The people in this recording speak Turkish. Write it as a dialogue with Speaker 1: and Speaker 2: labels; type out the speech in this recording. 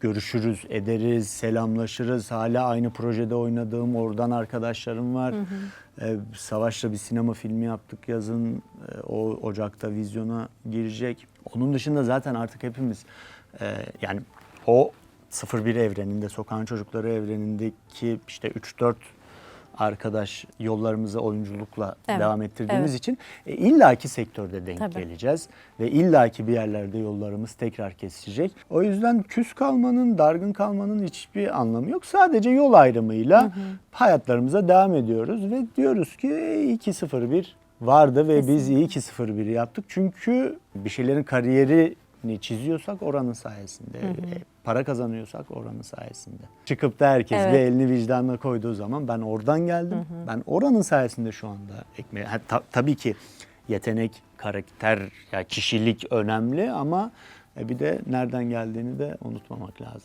Speaker 1: görüşürüz, ederiz, selamlaşırız. Hala aynı projede oynadığım oradan arkadaşlarım var. Ee, Savaş'la bir sinema filmi yaptık yazın. Ee, O Ocak'ta vizyona girecek. Onun dışında zaten artık hepimiz e, yani o 01 evreninde, sokağın çocukları evrenindeki işte 3-4 arkadaş yollarımızı oyunculukla
Speaker 2: Evet,
Speaker 1: devam ettirdiğimiz
Speaker 2: evet.
Speaker 1: için e, illaki sektörde denk
Speaker 2: Tabii.
Speaker 1: geleceğiz ve illaki bir yerlerde yollarımız tekrar kesişecek. O yüzden küs kalmanın, dargın kalmanın hiçbir anlamı yok. Sadece yol ayrımıyla hayatlarımıza devam ediyoruz ve diyoruz ki 2-0-1 vardı ve biz iyi 2-0-1'i yaptık. Çünkü bir şeylerin kariyerini çiziyorsak oranın sayesinde, e, para kazanıyorsak oranın sayesinde. Çıkıp da herkes
Speaker 2: Evet.
Speaker 1: bir elini vicdanına koyduğu zaman ben oradan geldim. Ben oranın sayesinde şu anda ekmeği. Ha, ta- tabii ki yetenek, karakter, ya kişilik önemli ama e, bir de nereden geldiğini de unutmamak lazım.